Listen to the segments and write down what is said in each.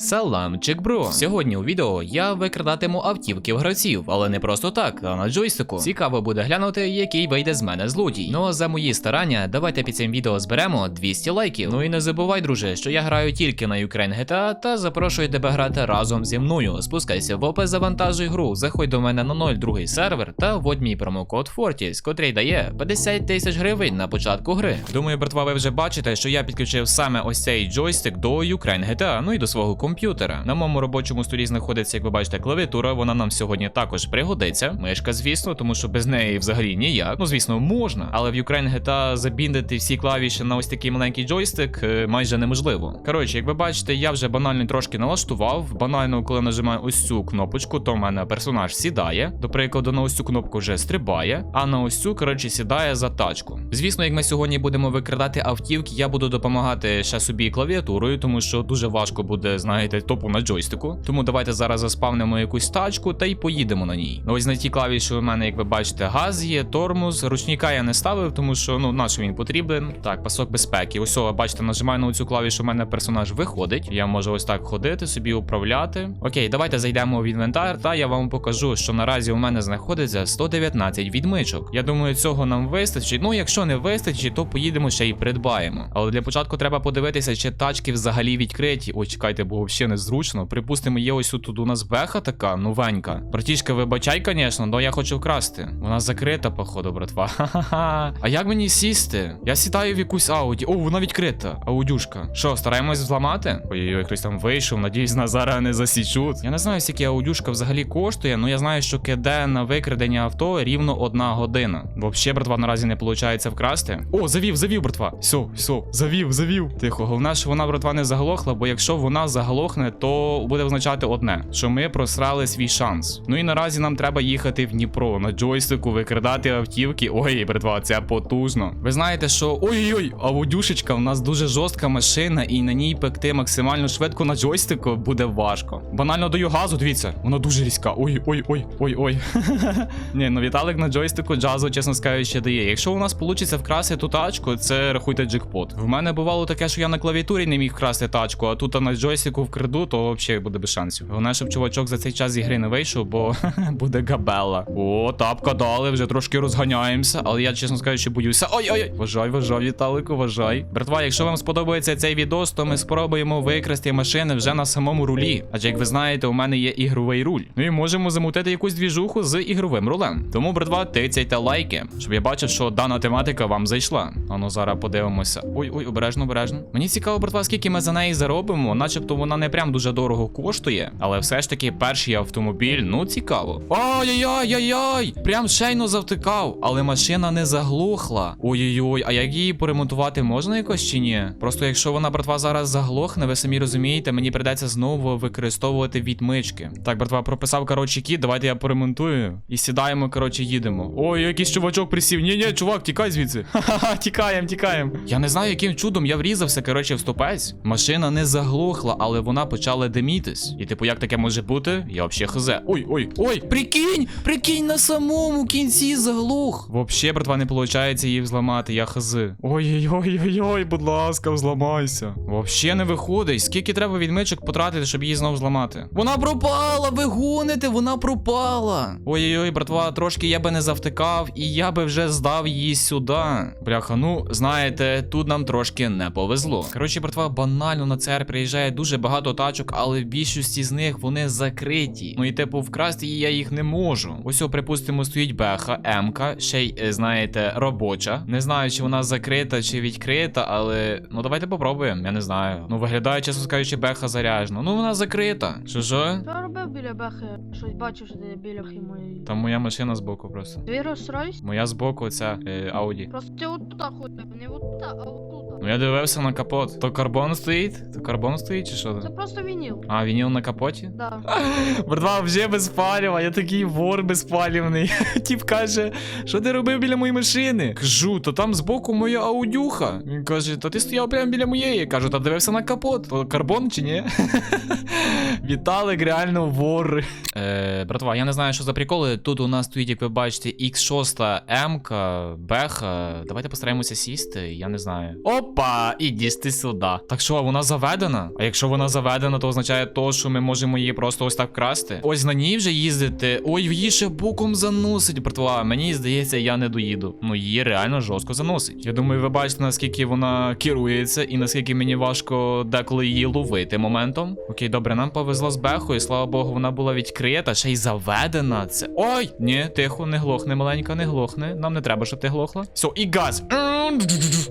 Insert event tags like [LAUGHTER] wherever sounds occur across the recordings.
Саламчик бро. Сьогодні у відео я викрадатиму автівки в гравців, але не просто так, а на джойстику. Цікаво буде глянути, який вийде з мене злодій. Ну а за мої старання, давайте під цим відео зберемо 200 лайків. Ну і не забувай, друже, що я граю тільки на Ukraine GTA та запрошую тебе грати разом зі мною. Спускайся в опис, завантажуй гру, заходь до мене на 02 сервер та вводь мій промокод Fortis, котрий дає 50 тисяч гривень на початку гри. Думаю, братва, ви вже бачите, що я підключив саме ось цей джойстик до Ukraine GTA, ну і до свого комп'ютера. На моєму робочому столі знаходиться, як ви бачите, клавіатура. Вона нам сьогодні також пригодиться. Мишка, звісно, тому що без неї взагалі ніяк. Ну, звісно, можна, але в Ukraine GTA забіндити всі клавіші на ось такий маленький джойстик е, майже неможливо. Коротше, як ви бачите, я вже банально трошки налаштував. Банально, коли нажимаю ось цю кнопочку, то в мене персонаж сідає. До прикладу, на ось цю кнопку вже стрибає, а на ось цю, коротше, сідає за тачку. Звісно, як ми сьогодні будемо викрадати автівки, я буду допомагати ще собі клавіатурою, тому що дуже важко буде, знаєте, топу на джойстику. Тому давайте зараз заспавнимо якусь тачку та й поїдемо на ній. Ось на ті клавіші у мене, як ви бачите, газ є, тормоз, ручника я не ставив, тому що ну на він потрібен. Так, пасок безпеки. Ось, о, бачите, нажимаю на цю клавішу, у мене персонаж виходить. Я можу ось так ходити, собі управляти. Окей, давайте зайдемо в інвентар, та я вам покажу, що наразі у мене знаходиться 119 відмичок. Я думаю, цього нам вистачить. Ну, якщо не вистачить, то поїдемо ще й придбаємо. Але для початку треба подивитися, чи тачки взагалі відкриті. Ой, чекайте, бо взагалі незручно. Припустимо, є ось тут у нас беха така новенька. Братішка, вибачай, звісно, но я хочу вкрасти. Вона закрита, походу, братва. [LAUGHS] Ха-ха-ха. А як мені сісти? Я сідаю в якусь ауді. О, вона відкрита. Аудюшка. Що, стараємось зламати? Ой-ой, хтось там вийшов. Надіюсь, зараз не засічуть. Я не знаю, скільки аудюшка взагалі коштує, але я знаю, що КД на викрадення авто рівно одна година. Взагалі, братва, наразі не виходить вкрасти. О, завів, завів, братва. Все, все, завів, завів. Тихо, головне, що вона, братва, не заглохла, бо якщо вона заглохне, то буде означати одне: що ми просрали свій шанс. Ну і наразі нам треба їхати в Дніпро на джойстику, викрадати автівки. Ой, братва, це потужно. Ви знаєте, що ой-ой-ой, а водюшечка, у нас дуже жорстка машина, і на ній пекти максимально швидко на джойстику буде важко. Банально даю газу, дивіться, вона дуже різка. Ой, ой, ой, ой, ой. Ні, ну Віталик на джойстику джазу, чесно скажучи, дає. Якщо у нас вийде вкрасти ту тачку, це рахуйте джекпот. В мене бувало таке, що я на клавіатурі не міг вкрасти тачку, а тут на джойстику вкраду, то взагалі буде без шансів. Головне, щоб чувачок за цей час з ігри не вийшов, бо [LAUGHS] буде габела. О, тапка дали, вже трошки розганяємося, але я, чесно скажучи, боюся. Ой-ой-ой, вважай, вважай, Віталику, вважай. Братва, якщо вам сподобається цей відос, то ми спробуємо викрасти машини вже на самому рулі. Адже, як ви знаєте, у мене є ігровий руль. Ну і можемо замутити якусь двіжуху з ігровим рулем. Тому, братва, тицяйте лайки, щоб я бачив, що дана тематика вам зайшла. А ну зараз подивимося. Ой, ой, обережно, обережно. Мені цікаво, братва, скільки ми за неї заробимо, начебто вона не прям дуже дорого коштує, але все ж таки перший автомобіль, ну цікаво. Ой-ой-ой-ой-ой! Прям шейно завтикав, але машина не заглохла. Ой-ой-ой, а як її поремонтувати можна якось чи ні? Просто якщо вона, братва, зараз заглохне, ви самі розумієте, мені придеться знову використовувати відмички. Так, братва, прописав, коротше, кіт, давайте я поремонтую. І сідаємо, коротше, їдемо. Ой, якийсь чувачок присів. Ні, ні, чувак, тікай звідси. [LAUGHS] Ха-ха-ха, тікаєм, тікаєм. Я не знаю, яким чудом я врізався, коротше, в стопець. Машина не заглохла, але вона почала димітись. І типу, як таке може бути? Я взагалі хазе. Ой, ой, ой, прикинь! Прикинь, на самому кінці заглух. Вообще, братва, не виходить її взламати, я хази. Ой-ой-ой-ой, будь ласка, взламайся. Вообще не виходить. Скільки треба відмичок потратити, щоб її знов зламати? Вона пропала! Ви гоните, вона пропала. Ой-ой-ой, братва, трошки я би не завтикав, і я би вже здав її сюди. Бляха, ну знаєте, тут нам трошки не повезло. Коротше, братва, банально на ЦР приїжджає дуже багато тачок, але в більшості з них вони закриті. Ну і типу, вкрасти її я їх не можу. Ось, припустимо, стоїть беха, М-ка, ще й, е, знаєте, робоча. Не знаю, чи вона закрита, чи відкрита, але ну давайте попробуємо. Я не знаю. Ну виглядає, чесно скажучи, беха заряжена. Ну вона закрита. Що що? Що робив біля бехи? Щось бачив, що ти біля мої. Там моя машина збоку просто. Твій Rolls-Royce? Моя збоку ця е, Ауді. Просто ти отут ходив, не отут, а отут. Ну я дивився на капот. То карбон стоїть? То карбон стоїть чи що? Це просто вініл. А, вініл на капоті? Да. [LAUGHS] Братва, вже без палива, я такий вор безпалівний. [LAUGHS] Тіп каже, що ти робив біля моєї машини? Кажу, то там збоку моя аудюха. Він каже, то ти стояв прямо біля моєї. Кажу, та дивився на капот. То карбон чи ні? [LAUGHS] Віталик реально вор. Е, братва, я не знаю, що за приколи. Тут у нас стоїть, як ви бачите, X6 М, Беха. Давайте постараємося сісти, я не знаю. Оп! Опа! Іди ти сюди. Так що, вона заведена? А якщо вона заведена, то означає то, що ми можемо її просто ось так красти. Ось на ній вже їздити. Ой, її ще боком заносить, братва. Мені здається, я не доїду. Ну, її реально жорстко заносить. Я думаю, ви бачите, наскільки вона керується, і наскільки мені важко деколи її ловити моментом. Окей, добре, нам повезло з бехою. Слава Богу, вона була відкрита, ще й заведена. Це. Ой! Ні, тихо, не глохне, маленька, не глохне. Нам не треба, щоб ти глохла. Все, і газ.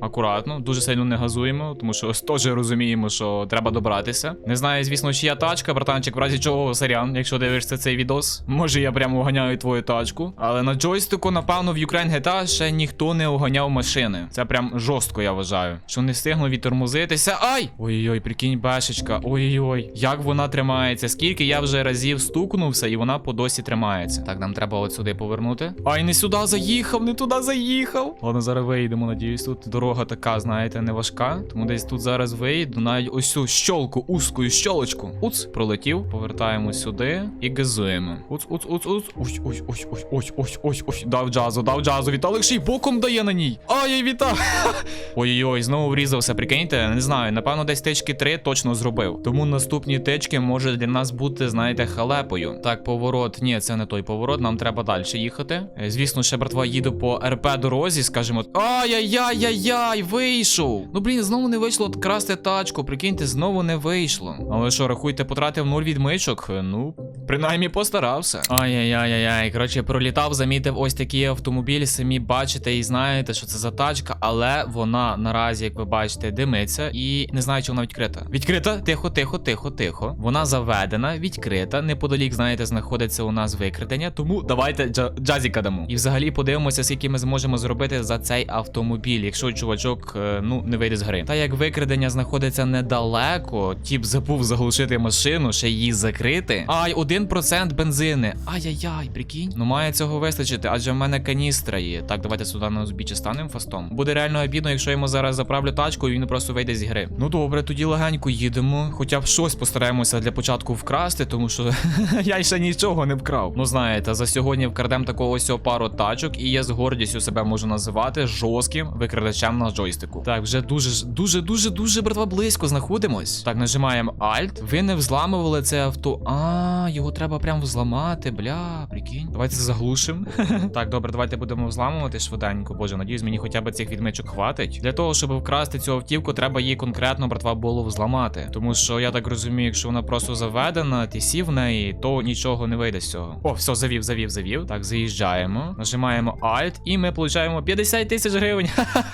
Акуратно, дуже сильно не газуємо, тому що теж розуміємо, що треба добратися. Не знаю, звісно, чия тачка, братанчик, в разі чого сорян, якщо дивишся цей відос. Може я прямо оганяю твою тачку. Але на джойстику, напевно, в Ukraine GTA ще ніхто не оганяв машини. Це прям жорстко, я вважаю. Що не встигну відтормозитися. Ай! Ой-ой, прикинь, бешечка. Ой-ой, як вона тримається. Скільки я вже разів стукнувся, і вона по досі тримається. Так, нам треба от сюди повернути. Ай, не сюди заїхав, не туди заїхав. Ладно, зараз виїдемо, надіюсь. Тут дорога така, знаєте, не важка. Тому десь тут зараз виїду, навіть ось цю щолку, узкою щолочку. Уц, пролетів. Повертаємо сюди і газуємо. Уц, уц, уц, уц. Ось, ось, ось, ось, ось, ось, ось, ось. Дав джазу, дав джазу. Віталик ще й боком дає на ній. Ай, вітав. [LAUGHS] Ой-ой-ой, знову врізався, прикиньте, не знаю, напевно, десь тички 3 точно зробив. Тому наступні тички може для нас бути, знаєте, халепою. Так, поворот. Ні, це не той поворот, нам треба далі їхати. Е, Звісно, ще братва їду по РП дорозі, скажімо. Ай-яй-яй-яй-яй, вийшов. Ну блін, знову не вийшло красти тачку. Прикиньте, знову не вийшло. Але що, рахуйте, потратив нуль відмичок? Е, Ну, принаймні постарався. Ай-яй-яй-яй. Коротше, пролітав, замітив ось такий автомобіль. Самі бачите і знаєте, що це за тачка, але вона наразі, як ви бачите, димиться і не знаю, чи вона відкрита. Відкрита? Тихо, тихо, тихо, тихо. Вона заведена, відкрита. Неподалік, знаєте, знаходиться у нас викрадення. Тому давайте джа- джазіка дамо. І взагалі подивимося, скільки ми зможемо зробити за цей автомобіль, якщо чувачок е, ну не вийде з гри. Та як викрадення знаходиться недалеко, тіп забув заглушити машину, ще її закрити. Ай, 1% бензини. Ай-яй-яй, прикинь. Ну має цього вистачити, адже в мене каністра є. Так, давайте сюди на узбіччя станемо фастом. Буде реально обідно, якщо йому зараз заправлю тачку і він просто вийде з гри. Ну добре, тоді легенько їдемо. Хоча б щось постараємося для початку вкрасти, тому що [LAUGHS] я ще нічого не вкрав. Ну знаєте, за сьогодні вкрадемо такого ось пару тачок, і я з гордістю себе можу називати жорстким викрадачем на джойстику. Так, вже дуже дуже дуже дуже братва близько знаходимось. Так, нажимаємо Alt. Ви не взламували це авто. А, його треба прям взламати, бля, прикинь. Давайте заглушимо. [LAUGHS] так, добре, давайте будемо взламувати швиденько. Боже, надіюсь, мені хоча б цих відмичок хватить. Для того, щоб вкрасти цю автівку, треба її конкретно, братва, було взламати. Тому що я так розумію, якщо вона просто заведена, ти сів в неї, то нічого не вийде з цього. О, все, завів, завів, завів. Так, заїжджаємо, нажимаємо Alt, і ми получаємо 50 тисяч гривень.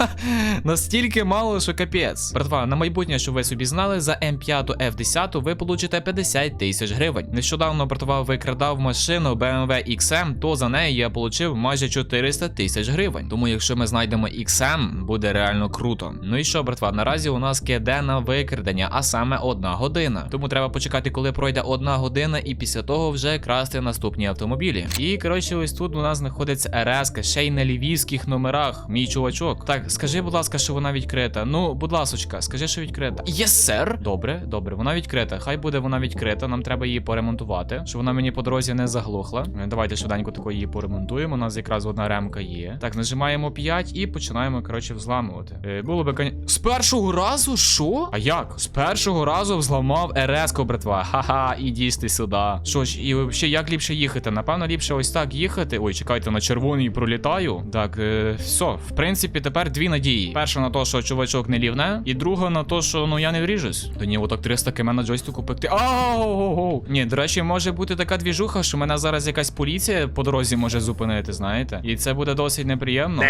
[LAUGHS] Настільки мало, що капець. Братва, на майбутнє, щоб ви собі знали, за М5 F10 ви получите 50 тисяч гривень. Нещодавно братва викрадав машину BMW XM, то за неї я получив майже 400 тисяч гривень. Тому якщо ми знайдемо XM, буде реально круто. Ну і що, братва, наразі у нас киде на викрадення, а саме одна година. Тому треба почекати, коли пройде одна година, і після того вже красти наступні автомобілі. І коротше, ось тут у нас знаходиться РС, ще й на львівських номерах. Мій чувачок. Так, скажи, будь ласка, що вона відкрита. Ну, будь ласочка, скажи, що відкрита. Єс, сер. Добре, добре, вона відкрита. Хай буде вона відкрита. Нам треба її поремонтувати, щоб вона мені по дорозі не заглохла. Е, Давайте швиденько тако її поремонтуємо. У нас якраз одна ремка є. Так, нажимаємо 5 і починаємо, коротше, взламувати. Е, було би коні... З першого разу? Що? А як? З першого разу взламав РС-ко, братва. Ха-ха, і дійсти сюди. Що ж, і взагалі, як ліпше їхати? Напевно, ліпше ось так їхати. Ой, чекайте, на червоний пролітаю. Так, е, все, в принципі, тепер дві надії. Перша на те, що чувачок не лівне, і друга на те, що ну я не вріжусь. Та ні, отак 300 км на джойстику пекти. Ау! Ні, до речі, може бути така двіжуха, що мене зараз якась поліція по дорозі може зупинити, знаєте? І це буде досить неприємно.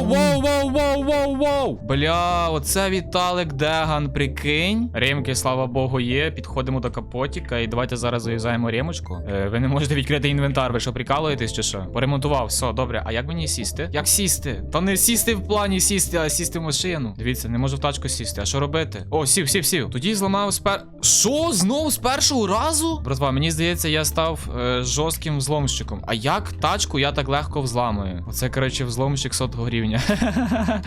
О, воу, воу, воу, воу, воу! Бля, оце Віталик Деган, прикинь. Ремки, слава Богу, є. Підходимо до капотіка і давайте зараз зав'язаємо ремочку. Е, ви не можете відкрити інвентар, ви що прикалуєтесь чи що? Поремонтував, все, добре. А як мені сісти? Як сісти? Та не сісти в плані сісти, а сісти в машину. Дивіться, не можу в тачку сісти. А що робити? О, сів, сів, сів. Тоді зламав з пер. Що? Знову з першого разу? Братва, мені здається, я став е, жорстким взломщиком. А як тачку я так легко взламую? Оце, коротше, взломщик сотого рівня. [LAUGHS]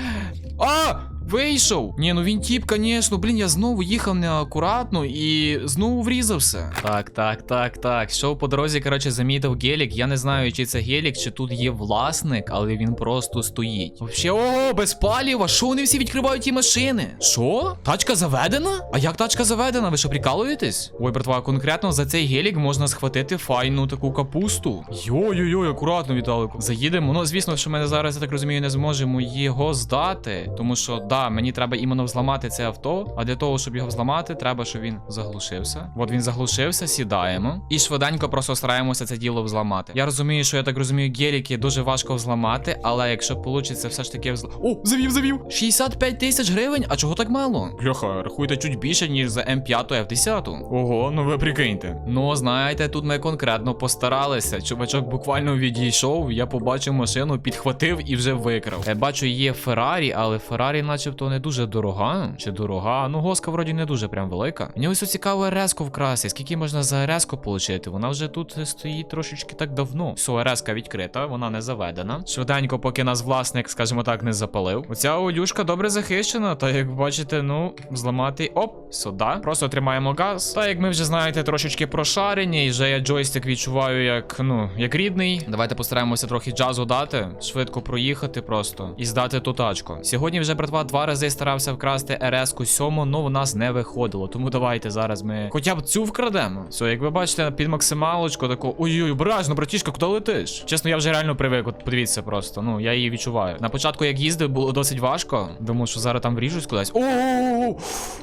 а! Вийшов! Ні, ну він тіп, звісно. Блін, я знову їхав неакуратно і знову врізався. Так, так, так, так. Що по дорозі, коротше, замітив гелік. Я не знаю, чи це гелік, чи тут є власник, але він просто стоїть. Вообще, ого, без паліва. Що вони всі відкривають ті машини? Що? Тачка заведена? А як тачка заведена? Ви що прикалуєтесь? Ой, братва, конкретно за цей гелік можна схватити файну таку капусту. Йой-йой-йой, акуратно, Віталику. Заїдемо. Ну, звісно, що ми зараз, я так розумію, не зможемо його здати. Тому що, да, мені треба іменно взламати це авто. А для того, щоб його взламати, треба, щоб він заглушився. От він заглушився, сідаємо. І швиденько просто стараємося це діло взламати. Я розумію, що я так розумію, геліки дуже важко взламати, але якщо вийде все ж таки взла... О, завів, завів! 65 тисяч гривень? А чого так мало? Бляха, рахуйте чуть більше, ніж за М5 F10. Ого, ну ви прикиньте. Ну, знаєте, тут ми конкретно постаралися. Чувачок буквально відійшов, я побачив машину, підхватив і вже викрав. Я бачу, є Феррарі, але Феррарі, начебто, не дуже дорога. Чи дорога? Ну, госка вроді не дуже прям велика. Мені ось цікаво РС-ку вкрасти. Скільки можна за РС-ку отримати? Вона вже тут стоїть трошечки так давно. Все, РС-ка відкрита, вона не заведена. Швиденько, поки нас власник, скажімо так, не запалив. Оця олюшка добре захищена, та як бачите, ну, зламати. Оп, сюди. Просто тримаємо газ. Та як ми вже знаєте, трошечки прошарені, і вже я джойстик відчуваю як, ну, як рідний. Давайте постараємося трохи джазу дати, швидко проїхати просто і здати ту тачку. Сьогодні вже братва два рази старався вкрасти РС-ку сьому, ну в нас не виходило. Тому давайте зараз ми хоча б цю вкрадемо. Все, як ви бачите, під максималочку таку. Ой-ой, обережно, братішка, куди летиш? Чесно, я вже реально привик. От подивіться просто. Ну, я її відчуваю. На початку, як їздив, було досить важко. Думав, що зараз там вріжусь кудись. О!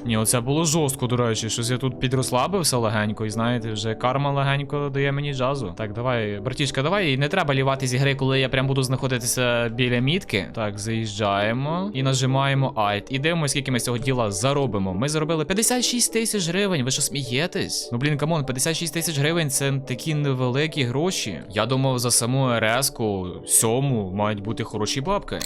Ні, оце було жорстко, до речі. Щось я тут підрослабився легенько, і знаєте, вже карма легенько дає мені джазу. Так, давай, братішка, давай. Не треба лівати зі гри, коли я прям буду знаходитися біля мітки. Так, заїжджаємо і нажимаємо Alt. І дивимося, скільки ми з цього діла заробимо. Ми заробили 56 тисяч гривень. Ви що смієтесь? Ну блін, камон, 56 тисяч гривень це такі невеликі гроші. Я думав, за саму РС-ку сьому мають бути хороші бабки.